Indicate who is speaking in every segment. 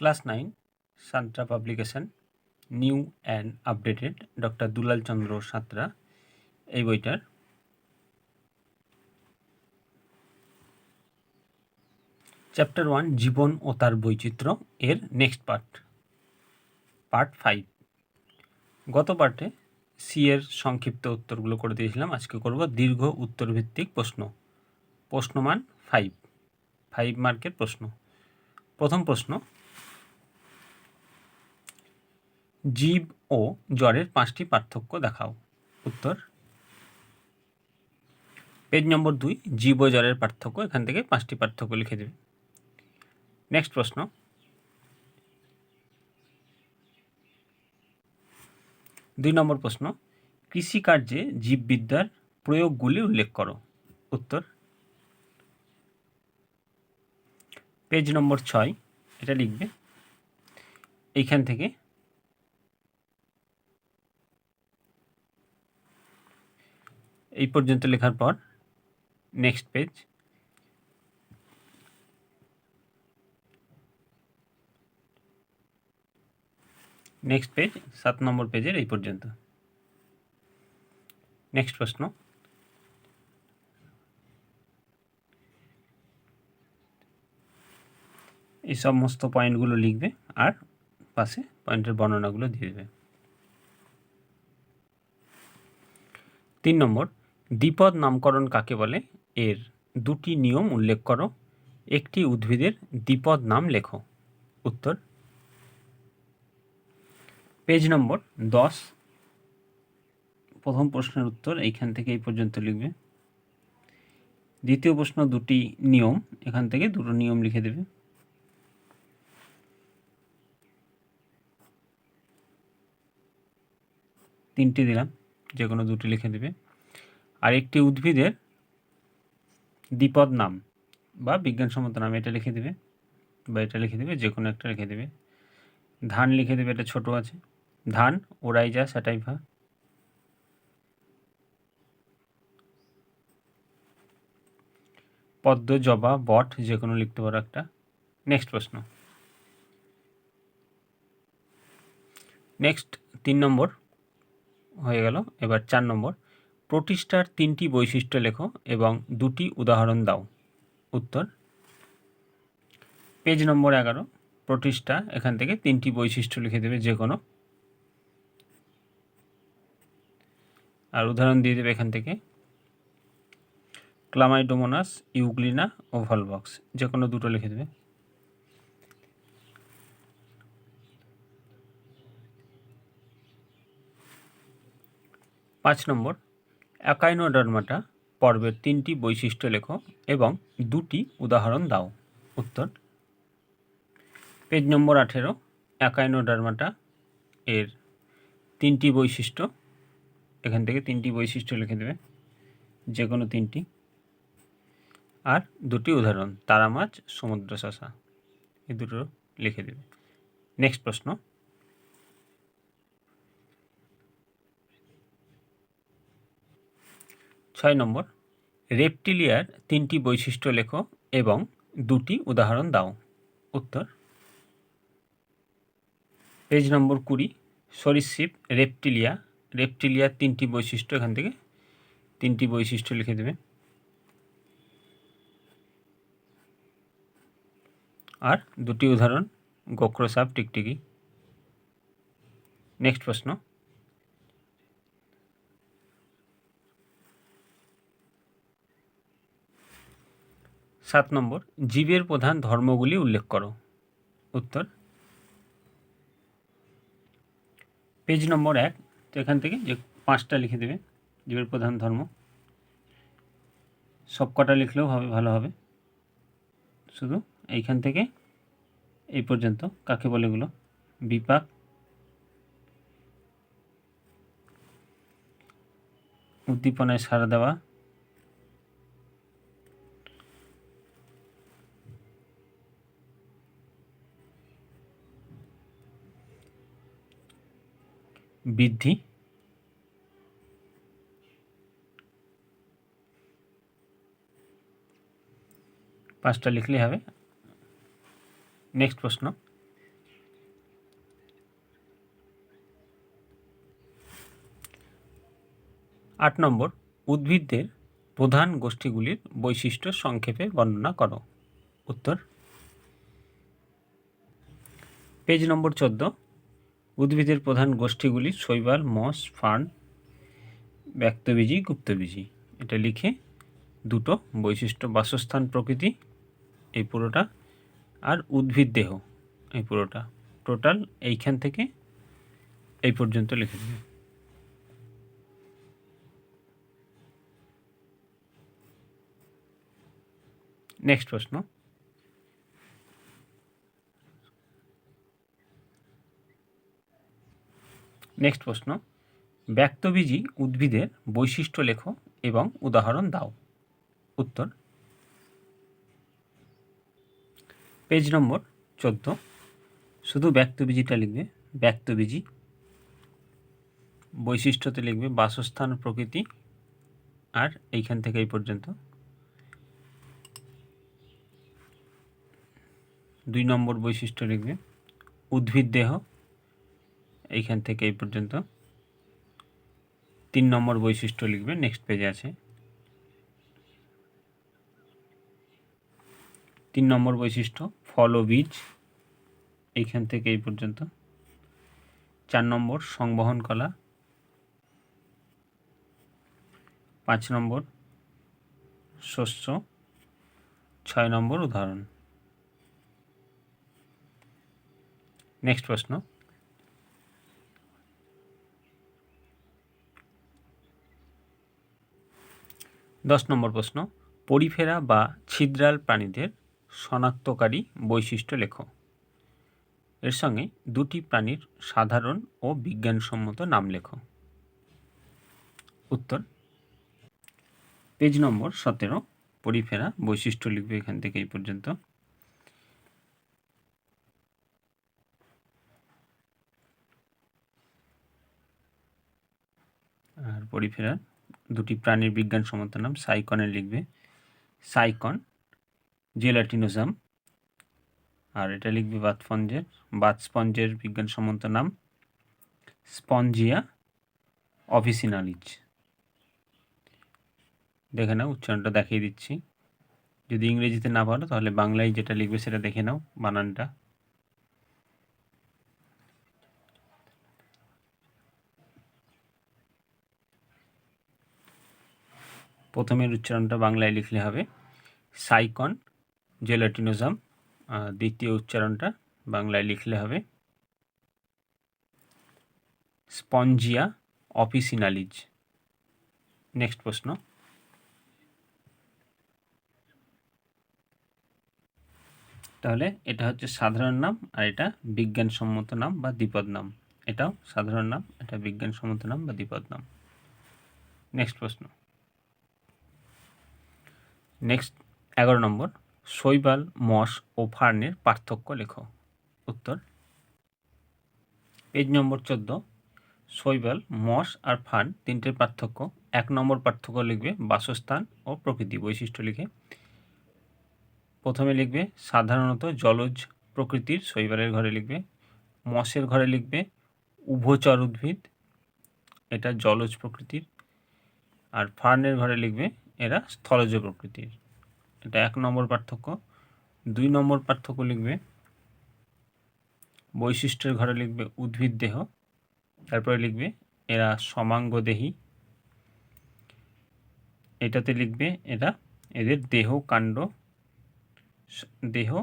Speaker 1: Class nine, Santra publication, new and updated, doctor Dulal Chandra Santra, এই বইটার। Chapter one, জীবন ও তার বৈচিত্র্য, এর নেক্সট পার্ট। Part five. গত পার্টে সি এর সংক্ষিপ্ত উত্তরগুলো করে দিয়েছিলাম, আজকে করব দীর্ঘ উত্তরভিত্তিক প্রশ্ন। প্রশ্নমান ফাইভ। ফাইভ মার্কের প্রশ্ন। প্রথম প্রশ্ন জীব ও জ্বরের পাঁচটি পার্থক্য দেখাও। উত্তর। পেজ নম্বর দুই, জীব ও জ্বরের পার্থক্য, এখান থেকে পাঁচটি পার্থক্য লিখে দেবে। নেক্সট প্রশ্ন। দুই নম্বর প্রশ্ন, কৃষিকার্যে জীববিদ্যার প্রয়োগগুলি উল্লেখ করো। উত্তর। পেজ নম্বর ছয়, এটা লিখবে। এইখান থেকে এই পর্যন্ত লেখার পর নেক্সট পেজ নেক্সট পেজ সাত নম্বর পেজের এই পর্যন্ত। নেক্সট প্রশ্ন। এই সমস্ত পয়েন্টগুলো লিখবে আর পাশে পয়েন্টের বর্ণনাগুলো দিয়ে দেবে। তিন নম্বর দ্বিপদ নামকরণ কাকে বলে? এর দুটি নিয়ম উল্লেখ করো। একটি উদ্ভিদের দ্বিপদ নাম লেখো। উত্তর। পেজ নম্বর দশ। প্রথম প্রশ্নের উত্তর এইখান থেকে এই পর্যন্ত লিখবে। দ্বিতীয় প্রশ্ন দুটি নিয়ম, এখান থেকে দুটো নিয়ম লিখে দেবে। তিনটি দিলাম যে কোনো দুটি লিখে দেবে। আর একটি উদ্ভিদের দ্বিপদ নাম বা বিজ্ঞানসম্মত নাম এটা লিখে দেবে বা এটা লিখে দেবে যে কোনো একটা লিখে দেবে। ধান লিখে দেবে, এটা ছোট আছে। ধান, ওরাইজা, স্যাটাইভা। পদ্ম, জবা, বট যে কোনো লিখতে পারো একটা। নেক্সট প্রশ্ন। নেক্সট তিন নম্বর হয়ে গেল, এবার চার নম্বর। প্রতিষ্ঠার তিনটি বৈশিষ্ট্য লেখো এবং দুটি উদাহরণ দাও। উত্তর, পেজ নম্বর এগারো, প্রতিষ্ঠা, এখান থেকে তিনটি বৈশিষ্ট্য লিখে দেবে যে কোনো আর উদাহরণ দিয়ে দেবে এখান থেকে, ক্লামাইডোমোনাস ইউগ্লিনা ও ভলবক্স যে কোনো দুটো লিখে দেবে। পাঁচ নম্বর অ্যাকাইনোডার্মাটা পর্বের তিনটি বৈশিষ্ট্য লেখো এবং দুটি উদাহরণ দাও। উত্তর। পেজ নম্বর আঠেরো অ্যাকাইনোডার্মাটা এর তিনটি বৈশিষ্ট্য। এখান থেকে তিনটি বৈশিষ্ট্য লিখে দেবে যে কোনো তিনটি। আর দুটি উদাহরণ তারা মাছ সমুদ্র শশা, এই দুটো লিখে দেবে। নেক্সট প্রশ্ন। ছয় নম্বর, রেপটিলিয়ার তিনটি বৈশিষ্ট্য লেখো এবং দুটি উদাহরণ দাও। উত্তর। পেজ নম্বর কুড়ি সরীসৃপ রেপটিলিয়া। রেপটিলিয়ার তিনটি বৈশিষ্ট্য এখান থেকে। তিনটি বৈশিষ্ট্য লিখে দেবে। আর দুটি উদাহরণ, গোক্রসাপ, টিকটিকি। নেক্সট প্রশ্ন। সাত নম্বর, জীবের প্রধান ধর্মগুলি উল্লেখ করো। উত্তর। পেজ নম্বর এক, তো এখান থেকে যে পাঁচটা লিখে দেবে, জীবের প্রধান ধর্ম। সব কটা লিখলেও হবে, ভালো হবে। শুধু এইখান থেকে এই পর্যন্ত, কাকে বলে এগুলো? বিপাক। উদ্দীপনায় সাড়া দেওয়া। বৃদ্ধি। পাঁচটা লিখলে হবে। নেক্সট প্রশ্ন। আট নম্বর, উদ্ভিদদের প্রধান গোষ্ঠীগুলির বৈশিষ্ট্য সংক্ষেপে বর্ণনা করো। উত্তর। পেজ নম্বর চোদ্দ। উদ্ভিদের প্রধান গোষ্ঠীগুলি শৈবাল, মস, ফার্ন, ব্যক্তবীজি, গুপ্তবীজি। এটা লিখে দুটো বৈশিষ্ট্য, বাসস্থান প্রকৃতি, এই পুরোটা, আর উদ্ভিদ দেহ, এই পুরোটা। টোটাল এইখান থেকে এই পর্যন্ত লিখে দেবে। নেক্সট প্রশ্ন। নেক্সট প্রশ্ন। ব্যক্তবীজী উদ্ভিদের বৈশিষ্ট্য লেখো এবং উদাহরণ দাও। উত্তর। পেজ নম্বর চোদ্দ। শুধু ব্যক্তবীজিটা লিখবে, ব্যক্তবীজি। বৈশিষ্ট্যতে লিখবে বাসস্থান, প্রকৃতি। আর এইখান থেকে এই পর্যন্ত। দুই নম্বর বৈশিষ্ট্য লিখবে, উদ্ভিদ দেহ এইখান থেকে এই পর্যন্ত। তিন নম্বর বৈশিষ্ট্য লিখবে নেক্সট পেজে আছে। তিন নম্বর বৈশিষ্ট্য ফল ও বীজ। এইখান থেকে এই পর্যন্ত। চার নম্বর, সংবহন কলা। পাঁচ নম্বর, শস্য। ছয় নম্বর, উদাহরণ। নেক্সট প্রশ্ন। দশ নম্বর প্রশ্ন, পরিফেরা বা ছিদ্রাল প্রাণীদের শনাক্তকারী বৈশিষ্ট্য লেখো। এর সঙ্গে দুটি প্রাণীর সাধারণ ও বিজ্ঞানসম্মত নাম লেখো। উত্তর, পেজ নম্বর সতেরো, পরিফেরা বৈশিষ্ট্য লিখবে এখান থেকে এই পর্যন্ত। আর পরিফেরার দুটি প্রাণীর বিজ্ঞান বিজ্ঞানসম্মত নাম সাইকনের লিখবে। সাইকন, জেলাটিনোজাম, আর এটা লিখবে বাতস্পঞ্জের। বাতস্পঞ্জের বিজ্ঞানসম্মত নাম স্পঞ্জিয়া অফিসিনালিজ দেখে নাও, উচ্চারণটা দেখিয়ে দিচ্ছি। যদি ইংরেজিতে না পারো, তাহলে বাংলায় যেটা লিখবে সেটা দেখে নাও, বানানটা। প্রথমের উচ্চারণটা বাংলায় লিখলে হবে, সাইকন, জেলাটিনোজাম। দ্বিতীয় উচ্চারণটা বাংলায় লিখলে হবে, স্পঞ্জিয়া অফিসিনালিজ। নেক্সট প্রশ্ন। তাহলে এটা হচ্ছে সাধারণ নাম আর এটা বিজ্ঞানসম্মত নাম বা দ্বিপদ নাম। এটাও সাধারণ নাম, এটা বিজ্ঞানসম্মত নাম বা দ্বিপদ নাম। নেক্সট প্রশ্ন। নেক্সট এগারো নম্বর, শৈবাল, মশ ও ফার্নের পার্থক্য লেখো। উত্তর। পেজ নম্বর চোদ্দ, শৈবাল, মশ আর ফার্ন তিনটের পার্থক্য। এক নম্বর পার্থক্য লিখবে বাসস্থান ও প্রকৃতি বৈশিষ্ট্য লিখে। প্রথমে লিখবে সাধারণত জলজ প্রকৃতির শৈবালের ঘরে লিখবে। মশের ঘরে লিখবে উভচর উদ্ভিদ, এটা জলজ প্রকৃতির। আর ফার্নের ঘরে লিখবে এরা স্থলজ প্রকৃতির। এটা এক নম্বর পার্থক্য। দুই নম্বর পার্থক্য লিখবে, বৈশিষ্ট্যের ঘরে লিখবে উদ্ভিদ দেহ, তারপরে লিখবে এরা সমাঙ্গ সমাঙ্গদেহী এটাতে লিখবে এরা এদের দেহ কাণ্ড, দেহ,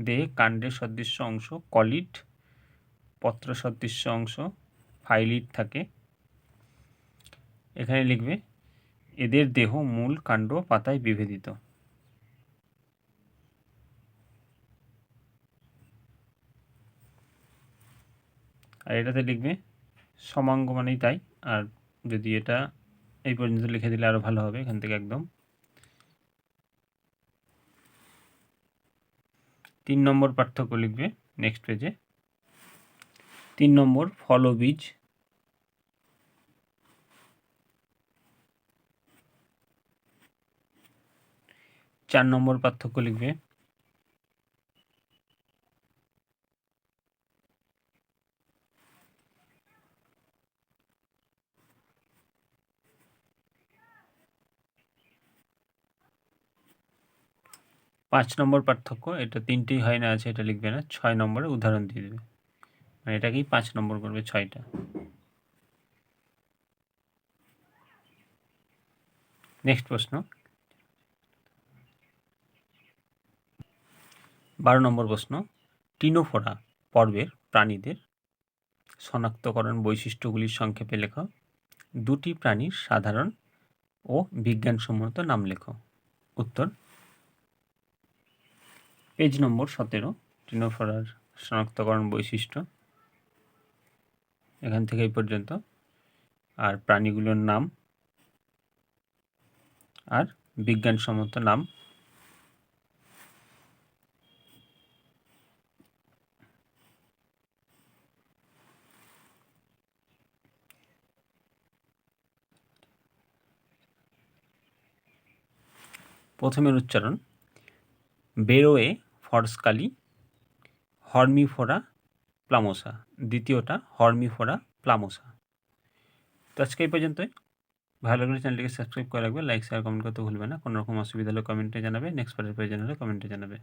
Speaker 1: দেহে কাণ্ডের সদৃশ্য অংশ কলিট পত্র সদৃশ্য অংশ ফাইলিট থাকে। এখানে লিখবে এদের দেহ, মূল কাণ্ড পাতায় বিভেদিত। আর এটাতে লিখবে, সমাঙ্গ মানেই তাই। আর যদি এটা এই পর্যন্ত লিখে দিলে আরও ভালো হবে, এখান থেকে একদম। তিন নম্বর পার্থক্য লিখবে নেক্সট পেজে তিন নম্বর ফল বীজ চার নম্বর পার্থক্য লিখবে। পাঁচ নম্বর পার্থক্য, এটা তিনটি হয় না আছে, এটা লিখবে না, ছয় নম্বরে উদাহরণ দিয়ে দেবে। মানে এটাকেই পাঁচ নম্বর করবে, ছয়টা। নেক্সট প্রশ্ন। বারো নম্বর প্রশ্ন, টিনোফোরা পর্বের প্রাণীদের শনাক্তকরণ বৈশিষ্ট্যগুলির সংক্ষেপে লেখো। দুটি প্রাণীর সাধারণ ও বিজ্ঞানসম্মত নাম লেখো। উত্তর, পেজ নম্বর সতেরো, টিনোফোরার শনাক্তকরণ বৈশিষ্ট্য। এখান থেকে এই পর্যন্ত। আর প্রাণীগুলোর নাম আর বিজ্ঞানসম্মত নাম প্রথমের উচ্চারণ, বেরোয়ে ফরসকালি, হর্মিফোরা প্লামোসা। দ্বিতীয়টা, হর্মিফোরা প্লামোসা। তো আজকে এই পর্যন্তই। ভালো লাগলে চ্যানেলটিকে সাবস্ক্রাইব করে রাখবে, লাইক শেয়ার কমেন্ট করতে ভুলবে না। কোনো রকম অসুবিধা হলে কমেন্টে জানাবে নেক্সট পার্টের প্রয়োজন হলে কমেন্টে জানাবে।